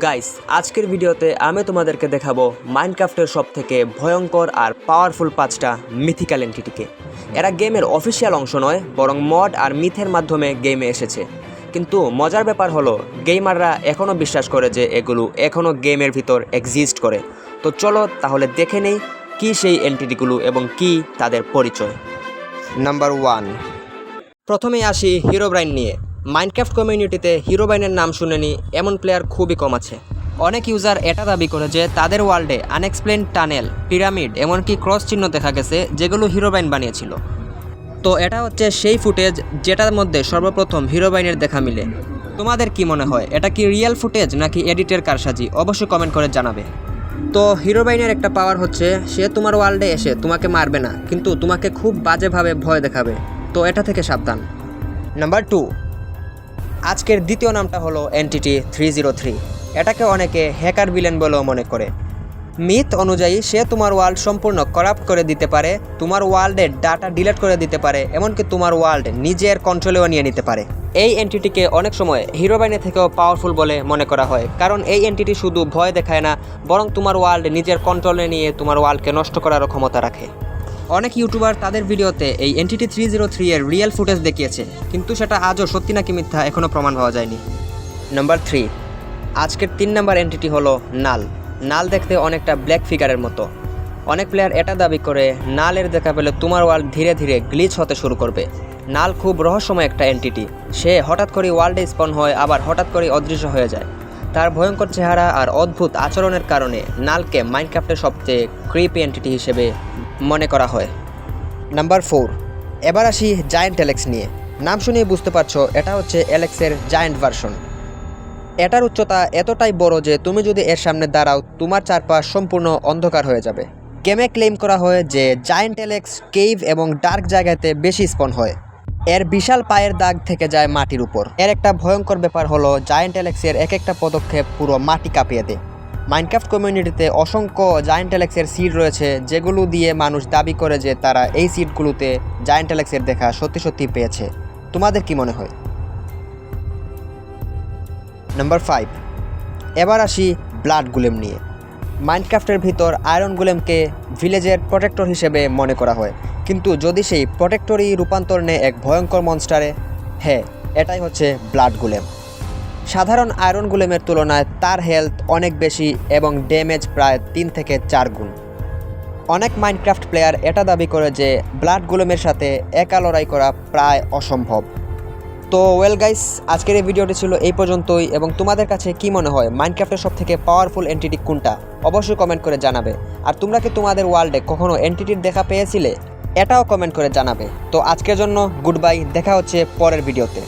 Guys আজকের ভিডিওতে আমি তোমাদেরকে দেখাবো মাইনক্রাফটের সব থেকে ভয়ঙ্কর আর পাওয়ারফুল পাঁচটা মিথিক্যাল এন্টিটিকে এরা গেমের অফিসিয়াল অংশ নয় বরং মড আর মিথের মাধ্যমে গেমে এসেছে। কিন্তু মজার ব্যাপার হলো গেমাররা এখনও বিশ্বাস করে যে এগুলো এখনও গেমের ভিতর এক্সিস্ট করে। তো চলো তাহলে দেখে নেই কী সেই এন্টিটিগুলো এবং কি তাদের পরিচয়। নাম্বার ওয়ান প্রথমেই আসি হিরোব্রাইন নিয়ে। মাইনক্রাফট কমিউনিটিতে হিরোব্রাইনের নাম শুনেনি, এমন প্লেয়ার খুবই কম আছে। অনেক ইউজার এটা দাবি করে যে তাদের ওয়ার্ল্ডে আনএক্সপ্লেন টানেল পিরামিড এমনকি ক্রস চিহ্ন দেখা গেছে যেগুলো হিরোব্রাইন বানিয়েছিল। তো এটা হচ্ছে সেই ফুটেজ যেটার মধ্যে সর্বপ্রথম হিরোবাইনের দেখা মিলে। তোমাদের কি মনে হয়, এটা কি রিয়েল ফুটেজ নাকি এডিটের কারসাজি? অবশ্যই কমেন্ট করে জানাবে। তো হিরোবাইনের একটা পাওয়ার হচ্ছে, সে তোমার ওয়ার্ল্ডে এসে তোমাকে মারবে না, কিন্তু তোমাকে খুব বাজেভাবে ভয় দেখাবে। তো এটা থেকে সাবধান। নাম্বার টু আজকের দ্বিতীয় নামটা হলো এনটিটি থ্রি জিরো থ্রি। এটাকে অনেকে হ্যাকার বিলেন বলেও মনে করে। মিথ অনুযায়ী সে তোমার ওয়ার্ল্ড সম্পূর্ণ করাপ্ট করে দিতে পারে, তোমার ওয়ার্ল্ডের ডাটা ডিলিট করে দিতে পারে, এমনকি তোমার ওয়ার্ল্ড নিজের কন্ট্রোলেও নিয়ে নিতে পারে। এই এনটিটিকে অনেক সময় হিরোবাইনে থেকেও পাওয়ারফুল বলে মনে করা হয়, কারণ এই এনটিটি শুধু ভয় দেখায় না, বরং তোমার ওয়ার্ল্ড নিজের কন্ট্রোলে নিয়ে তোমার ওয়ার্ল্ডকে নষ্ট করারও ক্ষমতা রাখে। অনেক ইউটিউবার তাদের ভিডিওতে এই এনটিটি থ্রি জিরো থ্রি এর রিয়েল ফুটেজ দেখিয়েছে। কিন্তু সেটা আজও সত্যি নাকি মিথ্যা এখনও প্রমাণ পাওয়া যায়নি। নাম্বার থ্রি আজকের তিন নাম্বার এন্টিটি হলো নাল। নাল দেখতে অনেকটা ব্ল্যাক ফিগারের মতো। অনেক প্লেয়ার এটা দাবি করে, নালের দেখা পেলে তোমার ওয়ার্ল্ড ধীরে ধীরে গ্লিচ হতে শুরু করবে। নাল খুব রহস্যময় একটা এন্টিটি সে হঠাৎ করে ওয়ার্ল্ডে স্পন হয়, আবার হঠাৎ করে অদৃশ্য হয়ে যায়। তার ভয়ঙ্কর চেহারা আর অদ্ভুত আচরণের কারণে নালকে মাইনক্রাফটের সবচেয়ে ক্রিপি এন্টিটি হিসেবে মনে করা হয়। নাম্বার ফোর এবার আসি জায়েন্ট অ্যালেক্স নিয়ে। নাম শুনেই বুঝতে পারছ, এটা হচ্ছে অ্যালেক্সের জায়েন্ট ভার্সন এটার উচ্চতা এতটাই বড় যে তুমি যদি এর সামনে দাঁড়াও, তোমার চারপাশ সম্পূর্ণ অন্ধকার হয়ে যাবে। গেমে ক্লেম করা হয় যে জায়েন্ট অ্যালেক্স কেভ এবং ডার্ক জায়গাতে বেশি স্পন হয়। এর বিশাল পায়ের দাগ থেকে যায় মাটির উপর। এর একটা ভয়ঙ্কর ব্যাপার হলো জায়েন্ট অ্যালেক্সের এক একটা পদক্ষেপ পুরো মাটি কাঁপিয়ে দেয়। মাইনক্রাফট কমিউনিটিতে অসংখ্য জায়েন্ট অ্যালেক্সের সিড রয়েছে, যেগুলো দিয়ে মানুষ দাবি করে যে তারা এই সিটগুলোতে জায়েন্ট অ্যালেক্সের দেখা সত্যি সত্যি পেয়েছে। তোমাদের কি মনে হয়? নাম্বার ফাইভ এবার আসি ব্লাড গুলেম নিয়ে। মাইনক্রাফটের ভিতর আয়রন গুলেমকে ভিলেজের প্রোটেক্টর হিসেবে মনে করা হয়। কিন্তু যদি সেই প্রোটেক্টরই রূপান্তর নেয় এক ভয়ঙ্কর মনস্টারে হ্যাঁ এটাই হচ্ছে ব্লাড গুলেম। সাধারণ আয়রন গুলেমের তুলনায় তার হেলথ অনেক বেশি এবং ড্যামেজ প্রায় তিন থেকে চার গুণ। অনেক মাইনক্রাফট প্লেয়ার এটা দাবি করে যে ব্লাড গুলেমের সাথে একা লড়াই করা প্রায় অসম্ভব। তো ওয়েল গাইস আজকের এই ভিডিওটি ছিল এই পর্যন্তই। এবং তোমাদের কাছে কি মনে হয় মাইনক্রাফ্টের সব থেকে পাওয়ারফুল এন্টিটি কোনটা? অবশ্যই কমেন্ট করে জানাবে। আর তোমরা কি তোমাদের ওয়ার্ল্ডে কখনো এন্টিটির দেখা পেয়েছিলে? এটাও কমেন্ট করে জানাবে। তো আজকের জন্য গুড বাই দেখা হচ্ছে পরের ভিডিওতে